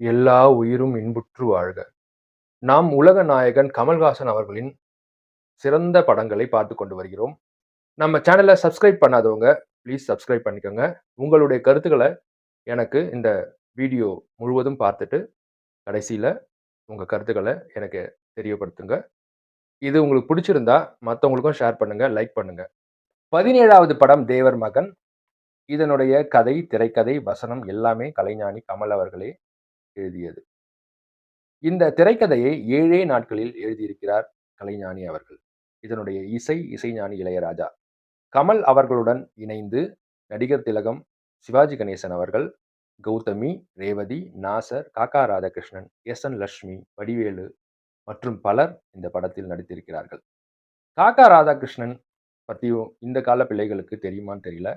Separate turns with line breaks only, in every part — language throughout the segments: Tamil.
எல்லா உயிரும் இன்புற்று வாழ்க. நாம் உலக நாயகன் கமல்ஹாசன் அவர்களின் சிறந்த படங்களை பார்த்து கொண்டு வருகிறோம். நம்ம சேனலை சப்ஸ்கிரைப் பண்ணாதவங்க ப்ளீஸ் சப்ஸ்கிரைப் பண்ணிக்கோங்க. உங்களுடைய கருத்துக்களை எனக்கு இந்த வீடியோ முழுவதும் பார்த்துட்டு கடைசியில் உங்கள் கருத்துக்களை எனக்கு தெரியப்படுத்துங்க. இது உங்களுக்கு பிடிச்சிருந்தா மற்றவங்களுக்கும் ஷேர் பண்ணுங்கள் லைக் பண்ணுங்கள் பதினேழாவது படம் தேவர் மகன். இதனுடைய கதை திரைக்கதை வசனம் எல்லாமே கலைஞானி கமல் அவர்களே எழுதியது. இந்த திரைக்கதையை ஏழே நாட்களில் எழுதியிருக்கிறார் கலைஞானி அவர்கள். இதனுடைய இசை இசைஞானி இளையராஜா. கமல் அவர்களுடன் இணைந்து நடிகர் திலகம் சிவாஜி கணேசன் அவர்கள் கௌதமி ரேவதி நாசர் காக்கா ராதாகிருஷ்ணன் எஸ் என் லட்சுமி வடிவேலு மற்றும் பலர் இந்த படத்தில் நடித்திருக்கிறார்கள். காக்கா ராதாகிருஷ்ணன் பற்றியும் இந்த கால பிள்ளைகளுக்கு தெரியுமான்னு தெரியல.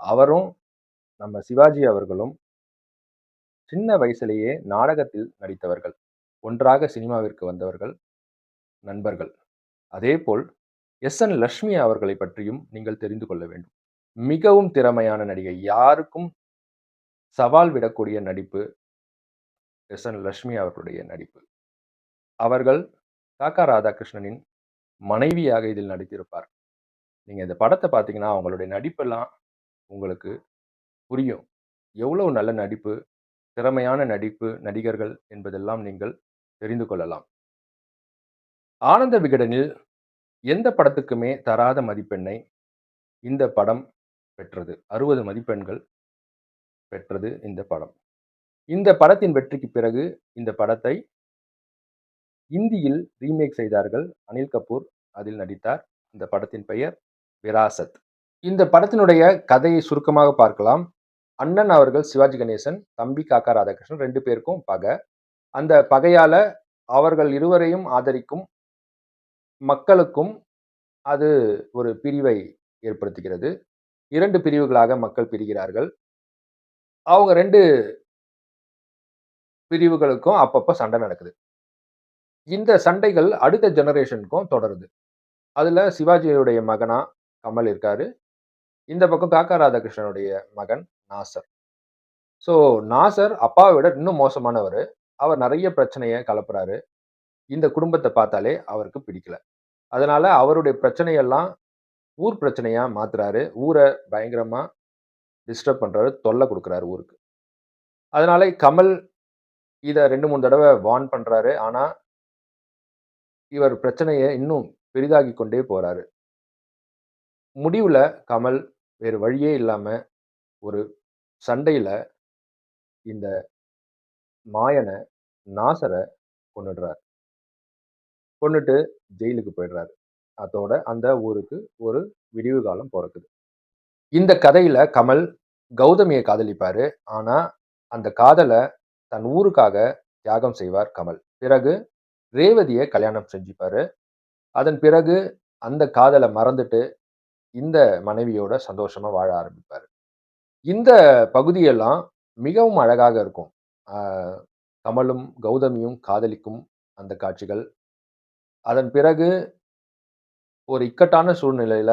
அவரும் நம்ம சிவாஜி அவர்களும் சின்ன வயசுலேயே நாடகத்தில் நடித்தவர்கள் ஒன்றாக சினிமாவிற்கு வந்தவர்கள் நண்பர்கள். அதேபோல் எஸ். என். லக்ஷ்மி அவர்களை பற்றியும் நீங்கள் தெரிந்து கொள்ள வேண்டும். மிகவும் திறமையான நடிகை. யாருக்கும் சவால் விடக்கூடிய நடிப்பு எஸ். என். லக்ஷ்மி அவர்களுடைய நடிப்பு. அவர்கள் காக்கா ராதாகிருஷ்ணனின் மனைவியாக இதில் நடித்திருப்பார். நீங்கள் இந்த படத்தை பார்த்தீங்கன்னா அவங்களுடைய நடிப்பெல்லாம் உங்களுக்கு புரியும். எவ்வளவு நல்ல நடிப்பு திறமையான நடிப்பு நடிகர்கள் என்பதெல்லாம் நீங்கள் தெரிந்து கொள்ளலாம். ஆனந்த விகடனில் எந்த படத்துக்குமே தராத மதிப்பெண்ணை இந்த படம் பெற்றது. அறுபது மதிப்பெண்கள் பெற்றது இந்த படம். இந்த படத்தின் வெற்றிக்கு பிறகு இந்த படத்தை இந்தியில் ரீமேக் செய்தார்கள். அனில் கபூர் அதில் நடித்தார். இந்த படத்தின் பெயர் விராசத். இந்த படத்தினுடைய கதையை சுருக்கமாக பார்க்கலாம். அண்ணன் அவர்கள் சிவாஜி கணேசன் தம்பி காக்கா ராதாகிருஷ்ணன் ரெண்டு பேருக்கும் பகை. அந்த பகையால அவர்கள் இருவரையும் ஆதரிக்கும் மக்களுக்கும் அது ஒரு பிரிவை ஏற்படுத்துகிறது. இரண்டு பிரிவுகளாக மக்கள் பிரிகிறார்கள். அவங்க ரெண்டு பிரிவுகளுக்கும் அப்பப்போ சண்டை நடக்குது. இந்த சண்டைகள் அடுத்த ஜெனரேஷனுக்கும் தொடருது. அதில் சிவாஜியுடைய மகனா கமல் இருக்காரு. இந்த பக்கம் காக்கா ராதாகிருஷ்ணனுடைய மகன் நாசர். ஸோ நாசர் அப்பாவை விட இன்னும் மோசமானவர். அவர் நிறைய பிரச்சனையை கலப்புறாரு. இந்த குடும்பத்தை பார்த்தாலே அவருக்கு பிடிக்கல. அதனால அவருடைய பிரச்சனையெல்லாம் ஊர் பிரச்சனையா மாத்துறாரு. ஊரை பயங்கரமா டிஸ்டர்ப் பண்றாரு. தொல்லை கொடுக்குறாரு ஊருக்கு. அதனால கமல் இதை ரெண்டு மூணு தடவை வார்ன் பண்றாரு. ஆனா இவர் பிரச்சனையை இன்னும் பெரிதாகி கொண்டே போறாரு. முடிவுல கமல் வேறு வழியே இல்லாமல் ஒரு சண்டையில் இந்த மாயனை நாசரை கொண்டுடுறார் கொண்டுட்டு ஜெயிலுக்கு போயிடுறாரு. அதோட அந்த ஊருக்கு ஒரு விடிவு காலம் பிறக்குது. இந்த கதையில கமல் கௌதமியை காதலிப்பாரு. ஆனா அந்த காதலை தன் ஊருக்காக தியாகம் செய்வார் கமல். பிறகு ரேவதியை கல்யாணம் செஞ்சுப்பாரு. அதன் பிறகு அந்த காதலை மறந்துட்டு இந்த மனைவியோட சந்தோஷமா வாழ ஆரம்பிப்பார். இந்த பகுதியெல்லாம் மிகவும் அழகாக இருக்கும். கமலும் கௌதமியும் காதலிக்கும் அந்த காட்சிகள். அதன் பிறகு ஒரு இக்கட்டான சூழ்நிலையில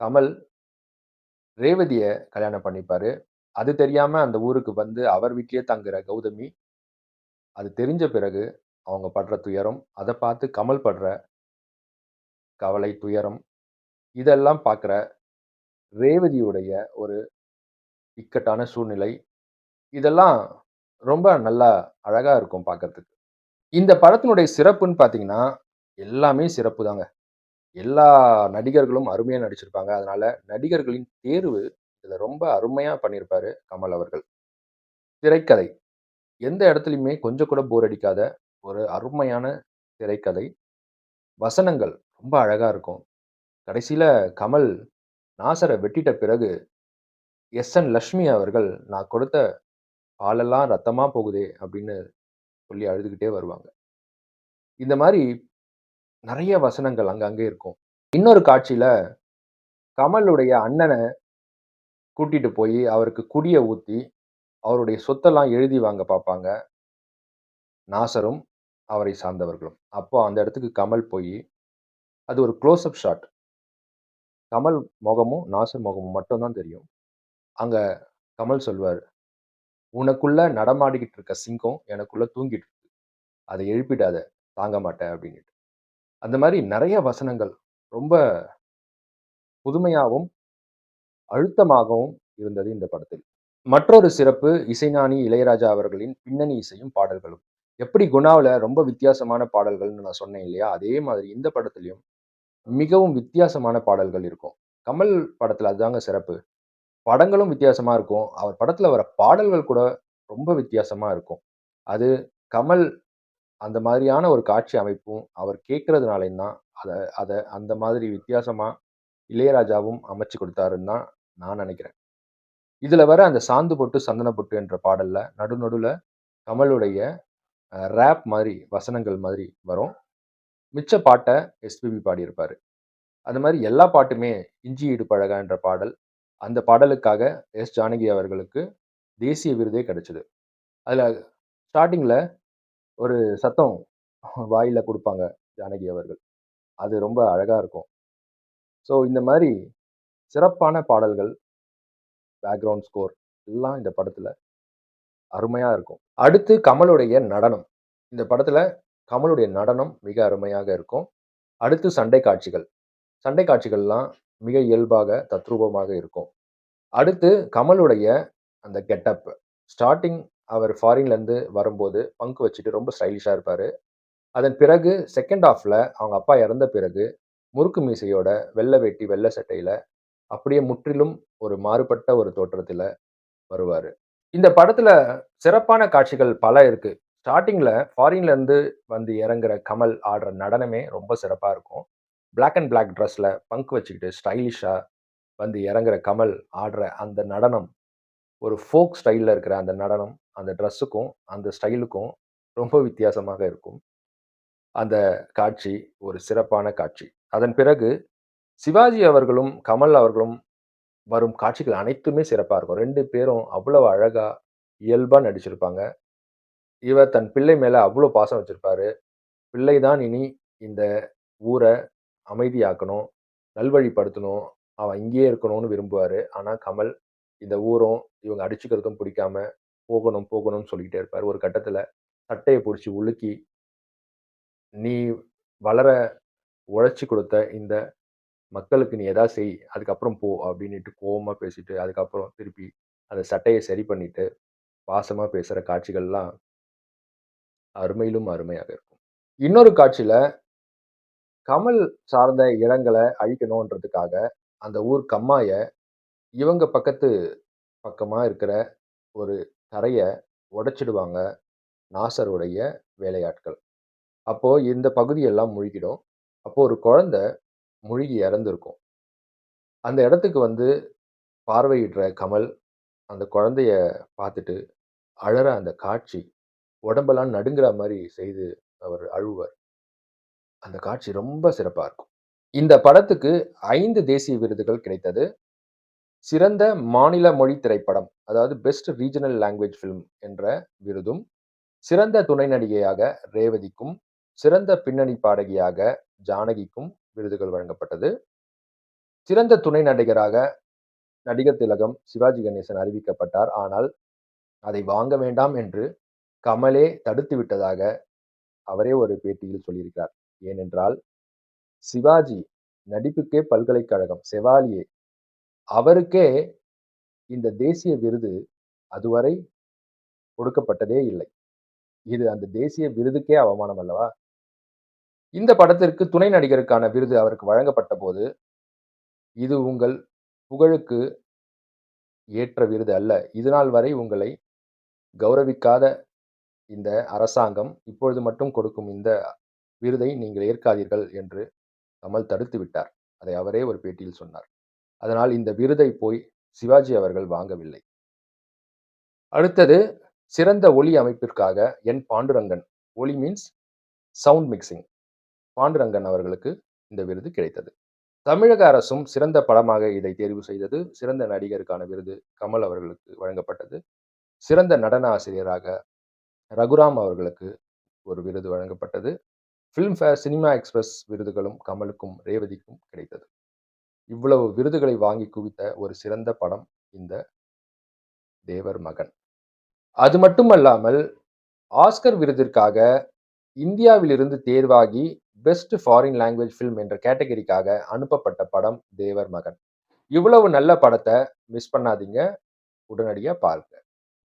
கமல் ரேவதியை கல்யாணம் பண்ணிப்பாரு. அது தெரியாம அந்த ஊருக்கு வந்து அவர் வீட்டிலேயே தங்குற கௌதமி அது தெரிஞ்ச பிறகு அவங்க படுற துயரம் அதை பார்த்து கமல் படுற கவலை துயரம் இதெல்லாம் பார்க்குற ரேவதியுடைய ஒரு இக்கட்டான சூழ்நிலை. இதெல்லாம் ரொம்ப நல்லா அழகாக இருக்கும் பார்க்கறதுக்கு இந்த படத்தினுடைய சிறப்புன்னு பார்த்தீங்கன்னா எல்லாமே சிறப்பு தாங்க. எல்லா நடிகர்களும் அருமையாக நடிச்சிருப்பாங்க. அதனால நடிகர்களின் தேர்வு இதில் ரொம்ப அருமையாக பண்ணியிருப்பாரு கமல் அவர்கள். திரைக்கதை. எந்த இடத்துலையுமே கொஞ்சம் கூட போர் அடிக்காத ஒரு அருமையான திரைக்கதை. வசனங்கள் ரொம்ப அழகாக இருக்கும். கடைசியில் கமல் நாசரை வெட்டிட்ட பிறகு எஸ். என். லக்ஷ்மி அவர்கள் நான் கொடுத்த பாலெல்லாம் ரத்தமாக போகுதே அப்படின்னு சொல்லி அழுதுகிட்டே வருவாங்க. இந்த மாதிரி நிறைய வசனங்கள் அங்கங்கே இருக்கும். இன்னொரு காட்சியில் கமலுடைய அண்ணனை கூட்டிகிட்டு போய் அவருக்கு குடியை ஊற்றி அவருடைய சொத்தெல்லாம் எழுதி வாங்க பார்ப்பாங்க. நாசரும் அவரை சார்ந்தவர்களும். அப்போ அந்த இடத்துக்கு கமல் போய் அது ஒரு க்ளோஸ்அப் ஷாட் கமல் முகமும் நாசர் முகமும் மட்டும்தான் தெரியும் அங்கே கமல் சொல்வார் "உனக்குள்ள நடமாடிக்கிட்டு இருக்க சிங்கம் எனக்குள்ள தூங்கிட்டு இருக்கு. அதை எழுப்பிடாத, தாங்க மாட்டேன்" அப்படின்னுட்டு. அந்த மாதிரி நிறைய வசனங்கள் ரொம்ப புதுமையாகவும் அழுத்தமாகவும் இருந்தது இந்த படத்தில். மற்றொரு சிறப்பு இசைஞானி இளையராஜா அவர்களின் பின்னணி இசையும், பாடல்களும். எப்படி குணாவில் ரொம்ப வித்தியாசமான பாடல்கள்னு நான் சொன்னேன் இல்லையா? அதே மாதிரி இந்த படத்துலையும் மிகவும் வித்தியாசமான பாடல்கள் இருக்கும். கமல் படத்தில் அதுதாங்க சிறப்பு. படங்களும் வித்தியாசமாக இருக்கும். அவர் படத்தில் வர பாடல்கள் கூட ரொம்ப வித்தியாசமாக இருக்கும். அது கமல் அந்த மாதிரியான ஒரு காட்சி அமைப்பும், அவர் கேட்கிறதுனாலயும் தான் அதை அதை அந்த மாதிரி வித்தியாசமாக இளையராஜாவும் அமைச்சு கொடுத்தாருன்னு தான் நான் நினைக்கிறேன் இதில் வர அந்த "சாந்து பொட்டு சந்தன பொட்டு" என்ற பாடலில் நடு கமலுடைய ரேப் மாதிரி வசனங்கள் மாதிரி வரும். மிச்ச பாட்டை எஸ்பிபி பாடியிருப்பார் அந்த மாதிரி எல்லா பாட்டுமே "இஞ்சி ஈடு அழகா" என்ற பாடல், அந்த பாடலுக்காக எஸ். ஜானகி அவர்களுக்கு தேசிய விருதே கிடைச்சிது அதில் ஸ்டார்டிங்கில் ஒரு சத்தம் வாயில கொடுப்பாங்க ஜானகி அவர்கள். அது ரொம்ப அழகாக இருக்கும். ஸோ இந்த மாதிரி சிறப்பான பாடல்கள், பேக்ரவுண்ட் ஸ்கோர் எல்லாம் இந்த படத்தில் அருமையாக இருக்கும். அடுத்து கமலுடைய நடனம். இந்த படத்தில் கமலுடைய நடனம் மிக அருமையாக இருக்கும். அடுத்து சண்டை காட்சிகள். சண்டை காட்சிகள்லாம் மிக இயல்பாக, தத்ரூபமாக இருக்கும். அடுத்து கமலுடைய அந்த கெட்டப். ஸ்டார்டிங் அவர் ஃபாரின்லேருந்து வரும்போது பங்கு வச்சுட்டு ரொம்ப ஸ்டைலிஷாக இருப்பார் அதன் பிறகு செகண்ட் ஆஃபில் அவங்க அப்பா இறந்த பிறகு, முறுக்கு மீசையோட, வெள்ளை வேட்டி, வெள்ளை சட்டையில் அப்படியே முற்றிலும் ஒரு மாறுபட்ட ஒரு தோற்றத்தில் வருவார் இந்த படத்தில் சிறப்பான காட்சிகள் பல இருக்குது ஸ்டார்டிங்கில் ஃபாரின்லேருந்து வந்து இறங்குற கமல் ஆடுற நடனமே ரொம்ப சிறப்பாக இருக்கும். பிளாக் அண்ட் பிளாக் ட்ரெஸ்ஸில் பங்க் வச்சுக்கிட்டு ஸ்டைலிஷாக வந்து இறங்குற கமல் ஆடுற அந்த நடனம், ஒரு ஃபோக் ஸ்டைலில் இருக்கிற அந்த நடனம், அந்த ட்ரெஸ்ஸுக்கும், அந்த ஸ்டைலுக்கும் ரொம்ப வித்தியாசமாக இருக்கும். அந்த காட்சி ஒரு சிறப்பான காட்சி. அதன் பிறகு சிவாஜி அவர்களும், கமல் அவர்களும் வரும் காட்சிகள் அனைத்துமே சிறப்பாக இருக்கும். ரெண்டு பேரும் அவ்வளோ அழகாக இயல்பாக நடிச்சிருப்பாங்க. இவர் தன் பிள்ளை மேலே அவ்வளோ பாசம் வச்சுருப்பாரு. பிள்ளை தான் இனி இந்த ஊரை அமைதியாக்கணும், நல்வழிப்படுத்தணும், அவன் இங்கேயே இருக்கணும்னு விரும்புவார். ஆனால் கமல் இந்த ஊரும், இவங்க அடிச்சுக்கிறதும் பிடிக்காம, போகணும் போகணும்னு சொல்லிக்கிட்டே இருப்பார். ஒரு கட்டத்தில் சட்டையை பிடிச்சி உலுக்கி "நீ வளர உழைச்சி கொடுத்த இந்த மக்களுக்கு நீ எதா செய். அதுக்கப்புறம் போ" அப்படின்ட்டு கோபமாக பேசிட்டு, அதுக்கப்புறம் திருப்பி அந்த சட்டையை சரி பண்ணிட்டு, பாசமாக பேசுகிற காட்சிகள்லாம் அருமையிலும் அருமையாக இருக்கும். இன்னொரு காட்சியில கமல் சார்ந்த இடங்களை அழிக்கணுன்றதுக்காக, அந்த ஊர் கம்மாய இவங்க பக்கத்து பக்கமாக இருக்கிற ஒரு தரையை உடைச்சிடுவாங்க நாசருடைய வேலையாட்கள். அப்போது இந்த பகுதியெல்லாம் முழுகிடும். அப்போது ஒரு குழந்தை முழுகி இறந்துருக்கும் அந்த இடத்துக்கு வந்து பார்வையிடுற கமல், அந்த குழந்தைய பார்த்துட்டு அழற அந்த காட்சி, உடம்பெல்லாம் நடுங்கிற மாதிரி செய்து அவர் அழுவார். அந்த காட்சி ரொம்ப சிறப்பாக இருக்கும். இந்த படத்துக்கு ஐந்து தேசிய விருதுகள் கிடைத்தது. சிறந்த மாநில மொழி திரைப்படம், அதாவது பெஸ்ட் ரீஜனல் லாங்குவேஜ் ஃபிலிம் என்ற விருதும், சிறந்த துணை நடிகையாக ரேவதிக்கும், சிறந்த பின்னணி பாடகியாக ஜானகிக்கும் விருதுகள் வழங்கப்பட்டது. சிறந்த துணை நடிகராக நடிகர் திலகம் சிவாஜி கணேசன் அறிவிக்கப்பட்டார். ஆனால், அதை வாங்க வேண்டாம் என்று கமலே தடுத்து விட்டதாக அவரே ஒரு பேட்டியில் சொல்லியிருக்கிறார். ஏனென்றால், சிவாஜி நடிப்புக்கே பல்கலைக்கழகம் செவாலியே. அவருக்கே இந்த தேசிய விருது அதுவரை கொடுக்கப்பட்டதே இல்லை. இது அந்த தேசிய விருதுக்கே அவமானம் அல்லவா? இந்த படத்திற்கு துணை நடிகருக்கான விருது அவருக்கு வழங்கப்பட்ட போது "இது உங்கள் புகழுக்கு ஏற்ற விருது அல்ல. இதுநாள் வரை உங்களை கௌரவிக்காத இந்த அரசாங்கம், இப்பொழுது மட்டும் கொடுக்கும் இந்த விருதை நீங்கள் ஏற்காதீர்கள்" என்று கமல் தடுத்து விட்டார். அதை அவரே ஒரு பேட்டியில் சொன்னார். அதனால் இந்த விருதை போய் சிவாஜி அவர்கள் வாங்கவில்லை. அடுத்தது சிறந்த ஒலி அமைப்பிற்காக என். பாண்டுரங்கன். ஒலி மீன்ஸ் சவுண்ட் மிக்சிங். பாண்டுரங்கன் அவர்களுக்கு இந்த விருது கிடைத்தது. தமிழக அரசும் சிறந்த படமாக இதை தேர்வு செய்தது. சிறந்த நடிகருக்கான விருது கமல் அவர்களுக்கு வழங்கப்பட்டது. சிறந்த நடன ஆசிரியராக ரகுராம் அவர்களுக்கு ஒரு விருது வழங்கப்பட்டது. ஃபிலிம்ஃபேர் சினிமா எக்ஸ்பிரஸ் விருதுகளும் கமலுக்கும், ரேவதிக்கும் கிடைத்தது. இவ்வளவு விருதுகளை வாங்கி குவித்த ஒரு சிறந்த படம் இந்த தேவர் மகன். அது மட்டுமல்லாமல், ஆஸ்கர் விருதிற்காக இந்தியாவிலிருந்து தேர்வாகி பெஸ்ட் ஃபாரின் லாங்குவேஜ் ஃபில்ம் என்ற கேட்டகரிக்காக அனுப்பப்பட்ட படம் தேவர் மகன். இவ்வளவு நல்ல படத்தை மிஸ் பண்ணாதீங்க. உடனடியாக பாருங்கள்